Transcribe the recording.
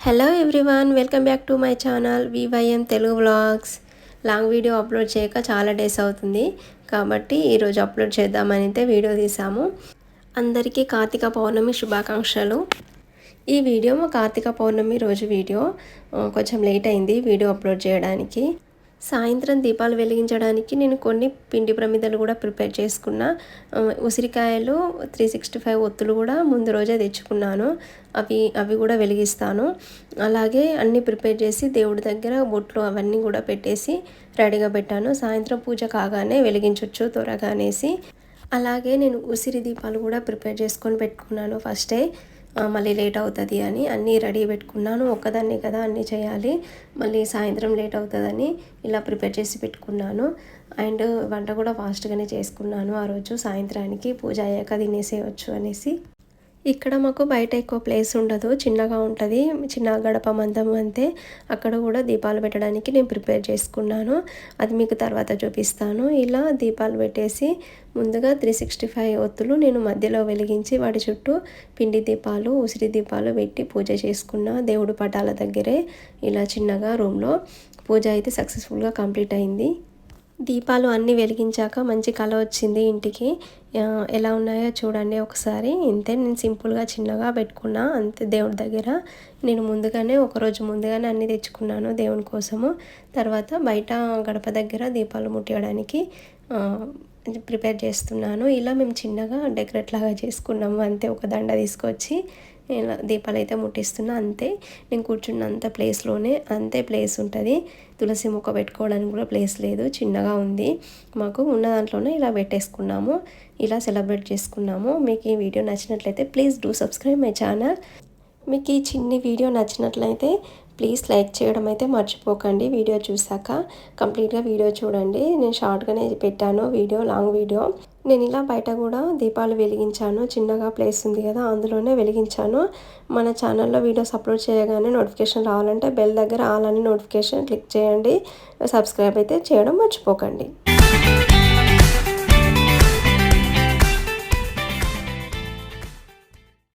hello everyone welcome back to my channel VYM Telugu vlogs Long video upload చేయక చాలా days అవుతుంది. కాబట్టి ఈరోజు అప్లోడ్ చేద్దామని అయితే వీడియో తీసాము. అందరికీ కార్తీక పౌర్ణమి శుభాకాంక్షలు. ఈ వీడియో కార్తీక పౌర్ణమి రోజు వీడియో. కొంచెం లేట్ అయింది వీడియో అప్లోడ్ చేయడానికి. సాయంత్రం దీపాలు వెలిగించడానికి నేను కొన్ని పిండి ప్రమిదలు కూడా ప్రిపేర్ చేసుకున్నా. ఉసిరికాయలు త్రీ సిక్స్టీ ఫైవ్ ఒత్తులు కూడా ముందు రోజే తెచ్చుకున్నాను. అవి అవి కూడా వెలిగిస్తాను. అలాగే అన్నీ ప్రిపేర్ చేసి దేవుడి దగ్గర బొట్లు అవన్నీ కూడా పెట్టేసి రెడీగా పెట్టాను. సాయంత్రం పూజ కాగానే వెలిగించవచ్చు త్వరగా అనేసి. అలాగే నేను ఉసిరి దీపాలు కూడా ప్రిపేర్ చేసుకొని పెట్టుకున్నాను ఫస్టే. మళ్ళీ లేట్ అవుతుంది అని అన్నీ రెడీ పెట్టుకున్నాను. ఒక్కదాన్నే కదా అన్నీ చేయాలి. మళ్ళీ సాయంత్రం లేట్ అవుతుందని ఇలా ప్రిపేర్ చేసి పెట్టుకున్నాను. అండ్ వంట కూడా ఫాస్ట్గానే చేసుకున్నాను. ఆ రోజు సాయంత్రానికి పూజ అయ్యాక తినేసేయచ్చు అనేసి. ఇక్కడ మాకు బయట ఎక్కువ ప్లేస్ ఉండదు చిన్నగా ఉంటుంది. చిన్న గడప మందం అంతే. అక్కడ కూడా దీపాలు పెట్టడానికి నేను ప్రిపేర్ చేసుకున్నాను. అది మీకు తర్వాత చూపిస్తాను. ఇలా దీపాలు పెట్టేసి ముందుగా త్రీ సిక్స్టీ ఫైవ్ ఒత్తులు నేను మధ్యలో వెలిగించి వాటి చుట్టూ పిండి దీపాలు ఉసిరి దీపాలు పెట్టి పూజ చేసుకున్న. దేవుడు పటాల దగ్గరే ఇలా చిన్నగా రూమ్లో పూజ అయితే సక్సెస్ఫుల్గా కంప్లీట్ అయింది. దీపాలు అన్నీ వెలిగించాక మంచి కళ వచ్చింది ఇంటికి. ఎలా ఉన్నాయో చూడండి ఒకసారి. ఇంతే నేను సింపుల్గా చిన్నగా పెట్టుకున్నా అంతే దేవుడి దగ్గర. నేను ముందుగానే ఒకరోజు ముందుగానే అన్నీ తెచ్చుకున్నాను దేవుని కోసము. తర్వాత బయట గడప దగ్గర దీపాలు ముట్టేయడానికి ప్రిపేర్ చేస్తున్నాను. ఇలా మేము చిన్నగా డెకరేట్ లాగా చేసుకున్నాము. అంతే ఒక దండ తీసుకొచ్చి నేను దీపాలు అయితే ముట్టిస్తున్నా అంతే. నేను కూర్చున్నంత ప్లేస్లోనే అంతే ప్లేస్ ఉంటుంది. తులసి మొక్క పెట్టుకోవడానికి కూడా ప్లేస్ లేదు చిన్నగా ఉంది. మాకు ఉన్న దాంట్లోనే ఇలా పెట్టేసుకున్నాము ఇలా సెలబ్రేట్ చేసుకున్నాము. మీకు ఈ వీడియో నచ్చినట్లయితే please do subscribe my channel. మీకు ఈ చిన్ని వీడియో నచ్చినట్లయితే ప్లీజ్ లైక్ చేయడం అయితే మర్చిపోకండి. వీడియో చూసాక కంప్లీట్గా వీడియో చూడండి. నేను షార్ట్గానే పెట్టాను వీడియో లాంగ్ వీడియో. నేను ఇలా బయట కూడా దీపాలు వెలిగించాను. చిన్నగా ప్లేస్ ఉంది కదా అందులోనే వెలిగించాను. మన ఛానల్లో వీడియోస్ అప్లోడ్ చేయగానే నోటిఫికేషన్ రావాలంటే బెల్ దగ్గర ఆల్ నోటిఫికేషన్ క్లిక్ చేయండి. సబ్స్క్రైబ్ అయితే చేయడం మర్చిపోకండి.